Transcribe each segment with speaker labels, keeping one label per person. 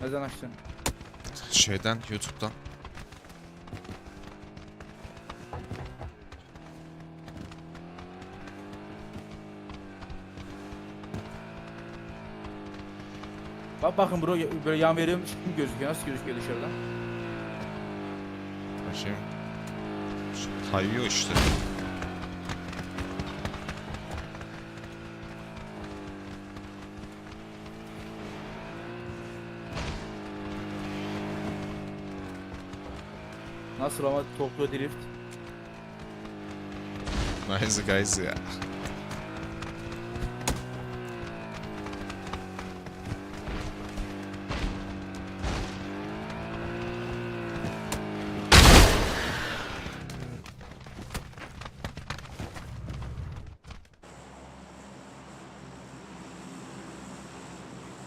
Speaker 1: Neden açtın?
Speaker 2: Şeyden YouTube'dan.
Speaker 1: Bak bakın bro böyle yan veriyormuş gibi gözüküyor. Nasıl gözüküyor dışarıdan?
Speaker 2: Şu Kayıyor işte.
Speaker 1: Nasıl ama Tokyo Drift?
Speaker 2: Nice guys ya.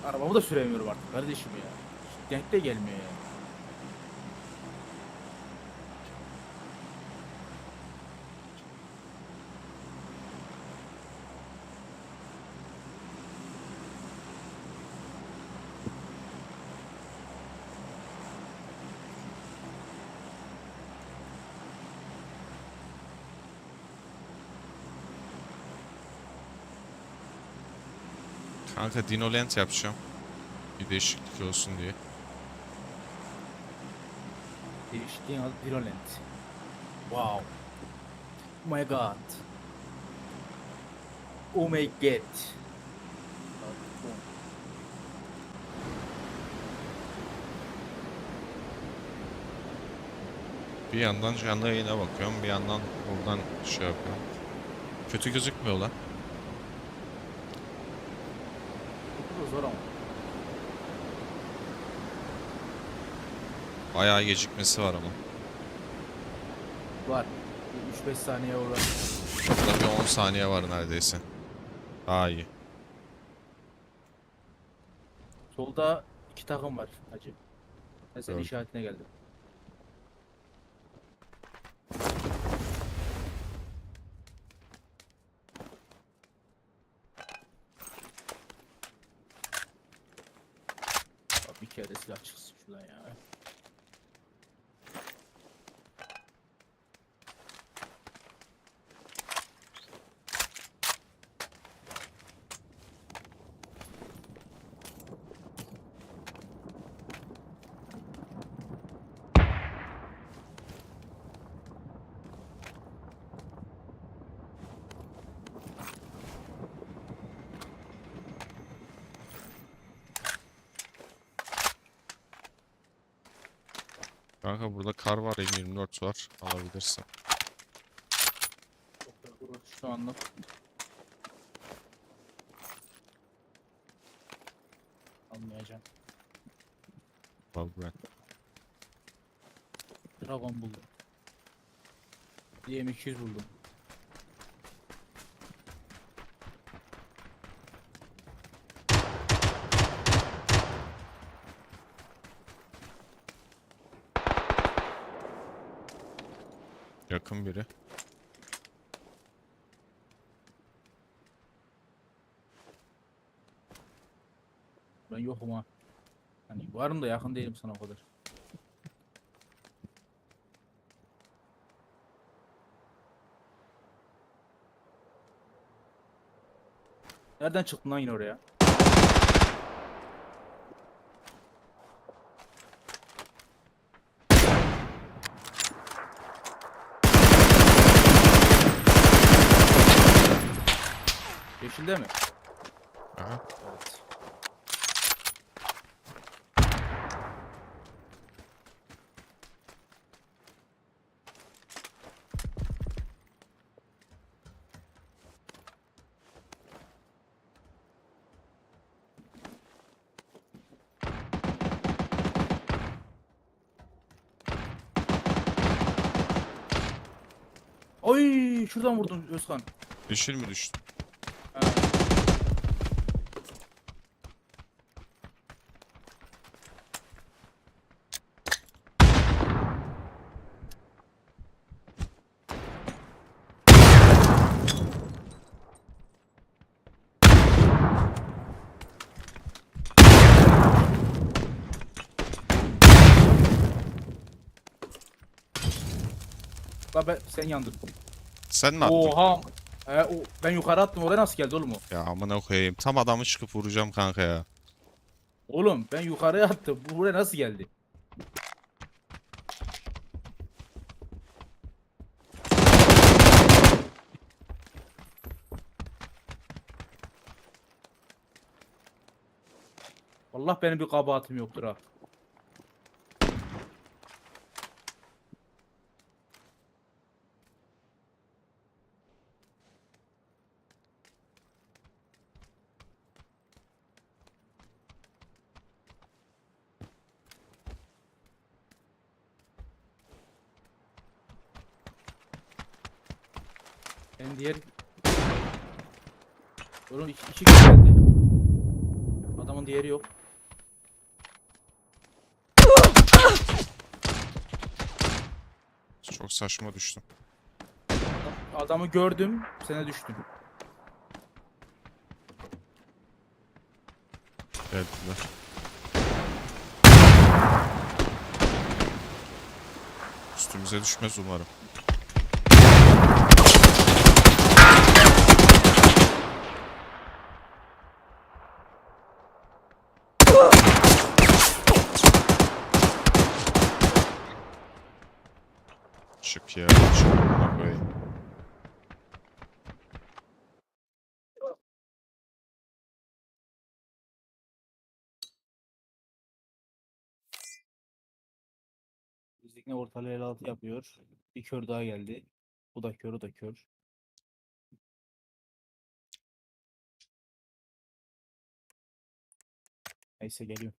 Speaker 1: Arabamı da süremiyorum artık kardeşim ya. Denk de gelmiyor ya.
Speaker 2: Kanka Dinoland yapacağım. Bir değişiklik olsun diye.
Speaker 1: Değişikliğin adı Virulent. Wow. Oh my god. Oh my god.
Speaker 2: Bir yandan canlı yayına bakıyorum, bir yandan buradan şey yapıyorum. Kötü gözükmüyor lan.
Speaker 1: Bu da zor ama.
Speaker 2: Bayağı gecikmesi var ama.
Speaker 1: Var. 3-5 saniye uğrar.
Speaker 2: Burada bir 10 saniye var neredeyse. Daha iyi.
Speaker 1: Solda iki takım var hacı. Ben senin işaretine geldim. Kere silah çıksın şuradan ya.
Speaker 2: Kanka burada kar var, M24 var. Alabilirsin.
Speaker 1: Şu anlık. Almayacağım.
Speaker 2: Valbrand.
Speaker 1: Dragon buldum. DM200 buldum.
Speaker 2: Biri.
Speaker 1: Ben yokum ha. Hani varım da yakın değilim sana o kadar. Nereden çıktın lan yine oraya? Yeşilde mi?
Speaker 2: Aha.
Speaker 1: Evet. Oy şuradan vurdun Özkan.
Speaker 2: Yeşil mi düştü?
Speaker 1: La ben sen yandın.
Speaker 2: Sen mi attın?
Speaker 1: Oha. E, o, ben yukarı attım oraya nasıl geldi oğlum o?
Speaker 2: Ya amına koyayım. Tam adamı çıkıp vuracağım kanka ya.
Speaker 1: Oğlum ben yukarıya attım. Bu buraya nasıl geldi? Allah benim bir kabahatim yoktur ha. Ben diğer... Oğlum iki, iki kişi geldi. Adamın diğeri yok.
Speaker 2: Çok saçma düştüm.
Speaker 1: Adamı gördüm, sene düştüm.
Speaker 2: Geldiler. Üstümüze düşmez umarım. Çık ya, çık amına koyayım.
Speaker 1: Bizlik ne ortalığı el altı yapıyor. Bir kör daha geldi. Bu da kör, o da kör. Neyse geliyor.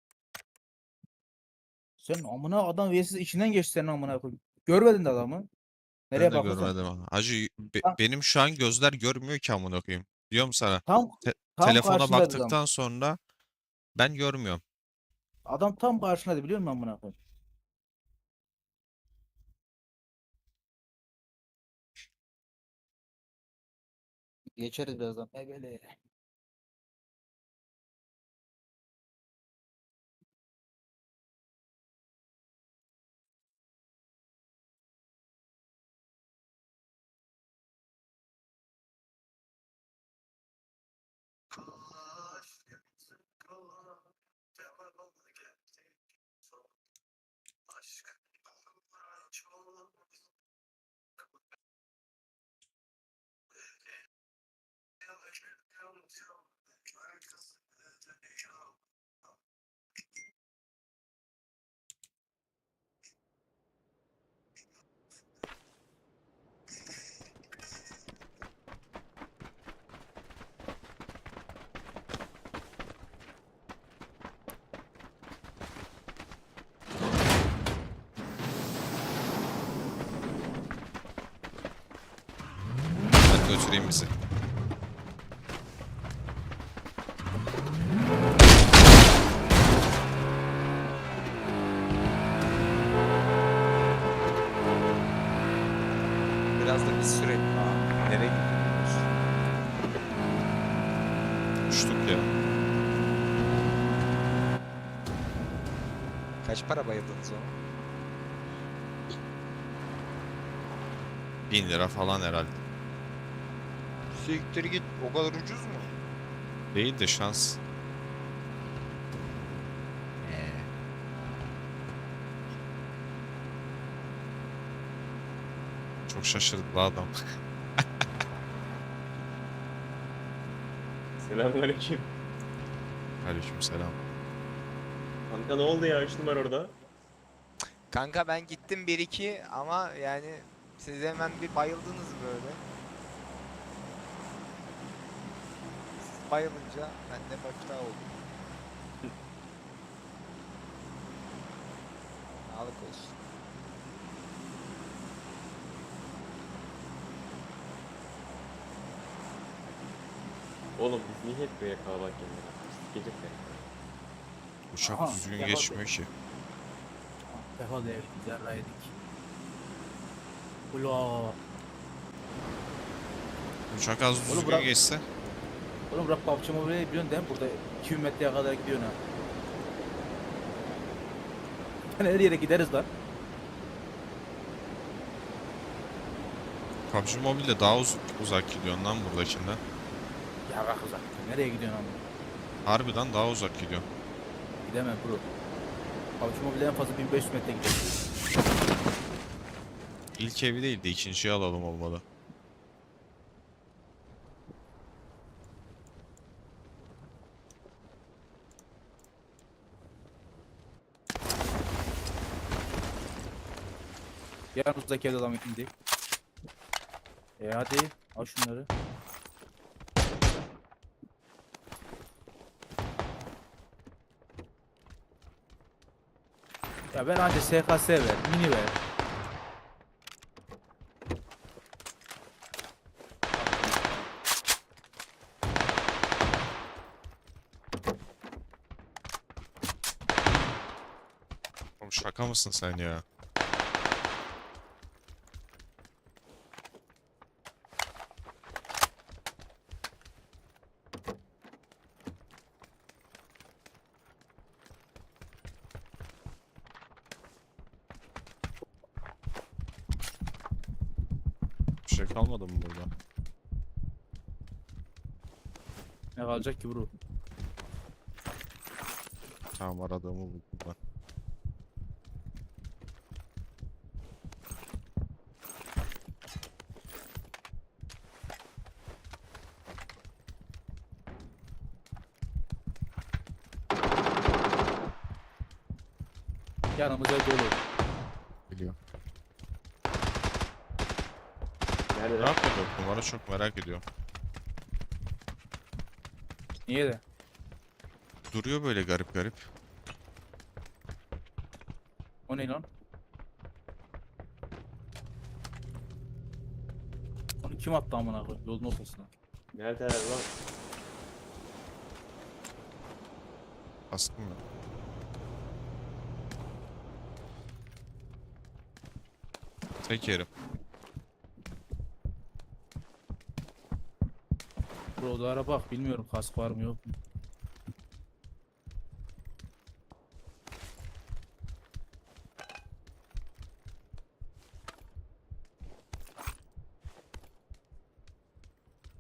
Speaker 1: Sen amına adam vs içinden geçti senin amına koyayım. Görmedin de adamı. Nereye
Speaker 2: Ben de
Speaker 1: bakıyorsun?
Speaker 2: görmedim. Hacı be-
Speaker 1: Ha.
Speaker 2: benim şu an gözler görmüyor ki amına koyayım. Diyorum sana.
Speaker 1: Tam, tam
Speaker 2: Telefona
Speaker 1: karşındaydı adam.
Speaker 2: baktıktan sonra ben görmüyorum.
Speaker 1: Adam tam karşındaydı biliyor musun amına koyayım? Geçeriz birazdan. E böyle.
Speaker 2: Hadi götüreyim bizi.
Speaker 3: Biraz da biz sürelim abi. Nereye gidiyoruz?
Speaker 2: Uçtuk ya.
Speaker 3: Kaç para bayıldınız o?
Speaker 2: 1000 lira falan herhalde.
Speaker 3: Siktir git. O kadar ucuz mu?
Speaker 2: Değil de şans. Çok şaşırdı bu adam.
Speaker 4: Selamünaleyküm.
Speaker 2: Aleykümselam.
Speaker 4: Kanka ne oldu ya? 3 numara orada.
Speaker 3: Kanka ben gittim 1-2 ama yani siz hemen bir bayıldınız böyle. Bayılınca ben de başta oldum. Sağlık olsun.
Speaker 4: Oğlum biz niye hep böyle kalabalık geliyoruz? Sikecek beni.
Speaker 2: Uçak
Speaker 1: Aha,
Speaker 2: düzgün geçmiyor ki.
Speaker 1: Defa da yedik. Ula.
Speaker 2: Uçak az düzgün
Speaker 1: bırak-
Speaker 2: geçse.
Speaker 1: Oğlum bırak PUBG Mobile'i biliyorsun değil mi? Burada 2 metreye kadar gidiyorsun ha. Yani her yere gideriz lan.
Speaker 2: PUBG Mobile'de daha uz- uzak gidiyorsun lan buradakinden.
Speaker 1: Ya bak uzak. Nereye gidiyorsun ama?
Speaker 2: Harbiden daha uzak gidiyor.
Speaker 1: Gidemem bro. PUBG Mobile en fazla 1500 metre gidiyor.
Speaker 2: İlk evi değil de ikinciyi alalım olmalı.
Speaker 1: Yanımızdaki evde adam indi. E hadi al şunları. Ya ben hadi SKS ver, mini ver.
Speaker 2: Oğlum şaka mısın sen ya? Bir şey kalmadı mı burada?
Speaker 1: Ne kalacak ki bro?
Speaker 2: Tamam aradığımı buldum ben.
Speaker 1: Yanımız ev dolu.
Speaker 2: Biliyorum.
Speaker 4: Nerede
Speaker 2: Ne
Speaker 4: lan?
Speaker 2: yapıyor dört numara çok merak ediyorum.
Speaker 1: Niye de?
Speaker 2: Duruyor böyle garip garip.
Speaker 1: O ne lan? Onu kim attı amına koyayım yolun ortasına?
Speaker 4: Neredeler lan?
Speaker 2: Aslında mı? Tek yerim.
Speaker 1: Bro da ara bak bilmiyorum kask var mı yok mu?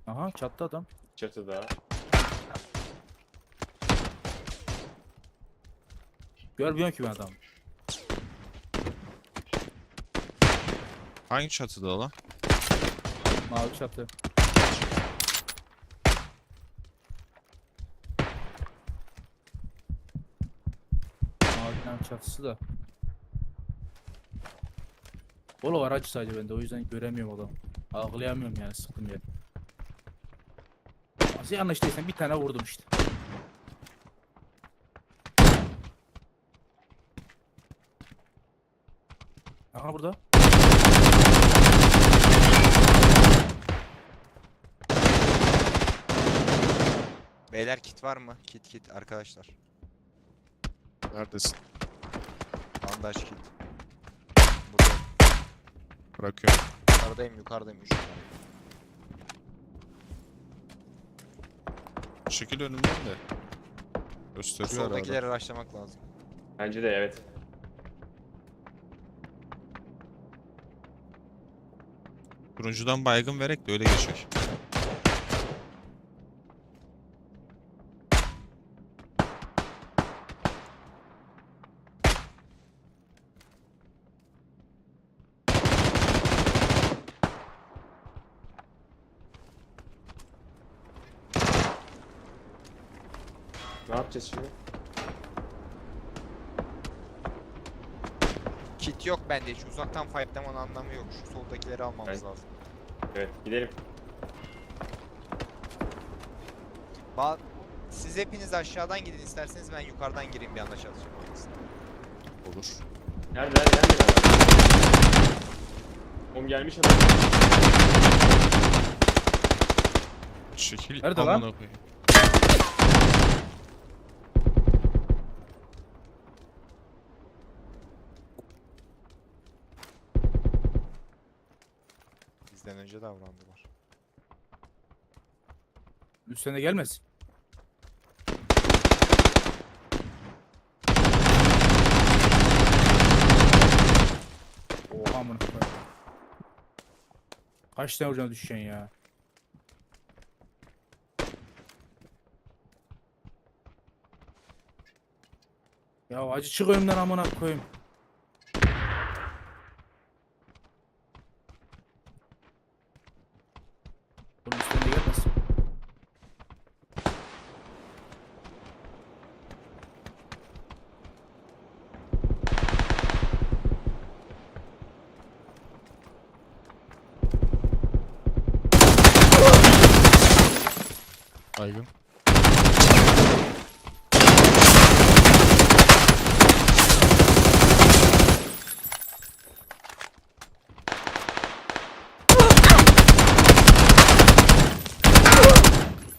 Speaker 1: Aha çattı adam.
Speaker 4: Çatıda.
Speaker 1: Görmüyorum ki ben adamı.
Speaker 2: Hangi çatıda lan?
Speaker 1: Mavi çatı. Çatısı da. Bolo var acı sadece bende o yüzden göremiyorum adamı. Algılayamıyorum yani sıktım yer. Nasıl yanlış değilsen bir tane vurdum işte. Aha burada.
Speaker 3: Beyler kit var mı? Kit kit arkadaşlar.
Speaker 2: Neredesin?
Speaker 3: Bandaj kit. Burada.
Speaker 2: Bırakıyorum.
Speaker 3: Yukarıdayım yukarıdayım. Üç numara.
Speaker 2: Şekil önümden de. Gösteriyor herhalde.
Speaker 3: Soldakileri araştırmak lazım.
Speaker 4: Bence de evet.
Speaker 2: Turuncudan baygın verek de öyle geçecek.
Speaker 4: Ne yapacağız şimdi?
Speaker 3: Kit yok bende hiç. Uzaktan fightlamanın anlamı yok. Şu soldakileri almamız
Speaker 4: Evet.
Speaker 3: lazım.
Speaker 4: Evet gidelim.
Speaker 3: Ba Siz hepiniz aşağıdan gidin isterseniz ben yukarıdan gireyim bir anda çalışacağım.
Speaker 2: Olur.
Speaker 4: Neredeler? Neredeler? Oğlum gelmiş adam.
Speaker 2: Şekil
Speaker 1: Nerede lan?
Speaker 2: amına koyayım.
Speaker 3: Önce davrandılar.
Speaker 1: Üstüne gelmez. Oha amına. Kaç tane vuracaksın düşeceksin ya. Ya acı çık önümden amına koyayım. Bunun üstüne gelmesin.
Speaker 2: Baygın.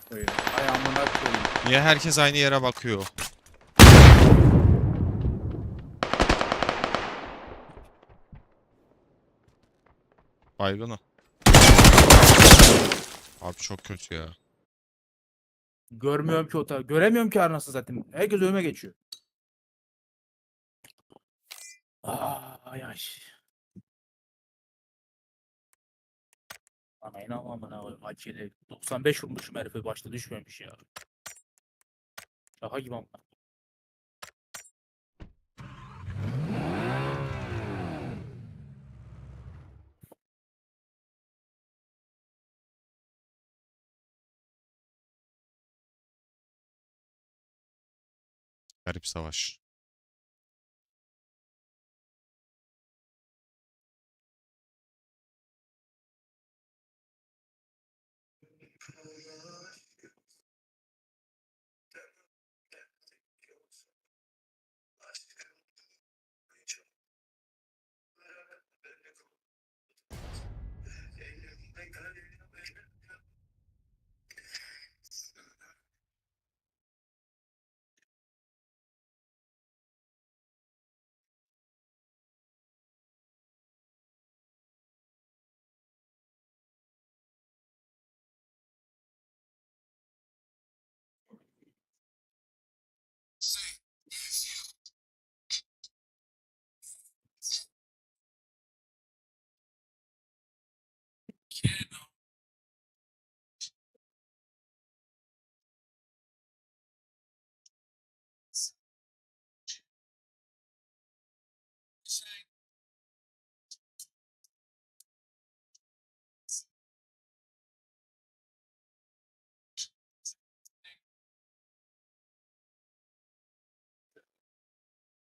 Speaker 1: Koyayım. Ay amına koyayım.
Speaker 2: Niye herkes aynı yere bakıyor? Baygın. Abi çok kötü ya.
Speaker 1: Görmüyorum ki o. Göremiyorum ki arnası zaten. Herkes önüme geçiyor. Aa, ay ay. Ana inan amına koyayım. Acele. 95 vurmuşum herife başta düşmemiş ya. Şaka gibi amına.
Speaker 2: Garip savaş.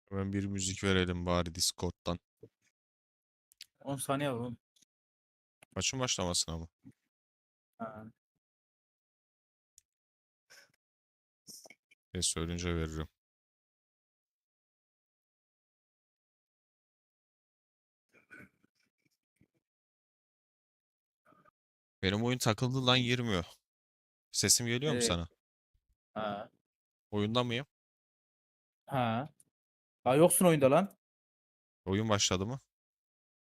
Speaker 2: Hemen bir müzik verelim bari Discord'dan.
Speaker 1: 10 saniye var oğlum.
Speaker 2: Maçın başlamasına mı?
Speaker 1: Ha.
Speaker 2: E söyleyince veririm. Benim oyun takıldı lan girmiyor. Sesim geliyor mu
Speaker 1: Evet.
Speaker 2: sana?
Speaker 1: Ha.
Speaker 2: Oyunda mıyım?
Speaker 1: Ha. Ha yoksun oyunda lan.
Speaker 2: Oyun başladı mı?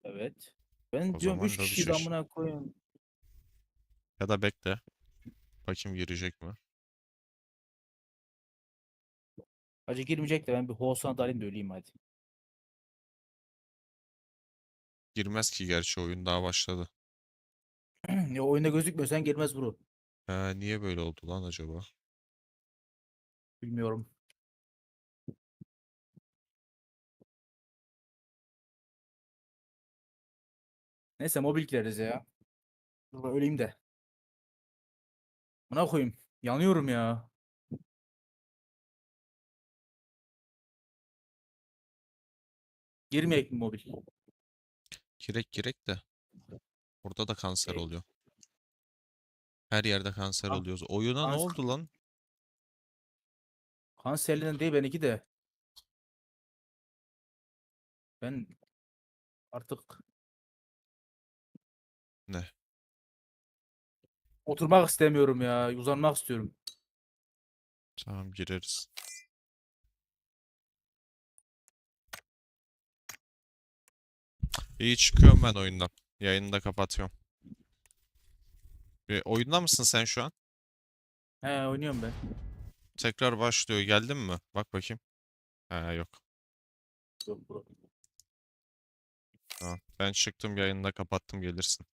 Speaker 1: Evet. Ben
Speaker 2: O
Speaker 1: diyorum
Speaker 2: zaman
Speaker 1: 3
Speaker 2: da bir
Speaker 1: kişi amına koyayım.
Speaker 2: Ya da bekle. Bakayım girecek mi?
Speaker 1: Acı girmeyecek de ben bir Hoğuzhan'a dalayım da öleyim hadi.
Speaker 2: Girmez ki gerçi oyun daha başladı.
Speaker 1: ya oyunda gözükmüyorsan girmez bro.
Speaker 2: Ha, niye böyle oldu lan acaba?
Speaker 1: Bilmiyorum. Neyse mobil gireriz ya. Dur ben öleyim de. Buna koyayım. Yanıyorum ya. Girmeyek mi mobil?
Speaker 2: Girek girek de. Burada da kanser
Speaker 1: Girek.
Speaker 2: oluyor. Her yerde kanser
Speaker 1: Kan-
Speaker 2: oluyoruz. Oyuna ne oldu lan?
Speaker 1: Kanserliden değil benimki de. Ben artık
Speaker 2: Ne?
Speaker 1: oturmak istemiyorum ya. Uzanmak istiyorum.
Speaker 2: Tamam gireriz. İyi çıkıyorum ben oyundan. Yayını da kapatıyorum. E, oyunda mısın sen şu an?
Speaker 1: He oynuyorum ben.
Speaker 2: Tekrar başlıyor. Geldin mi? Bak bakayım. Ha yok.
Speaker 1: Yok bro.
Speaker 2: Tamam. Ben çıktım yayını da kapattım gelirsin.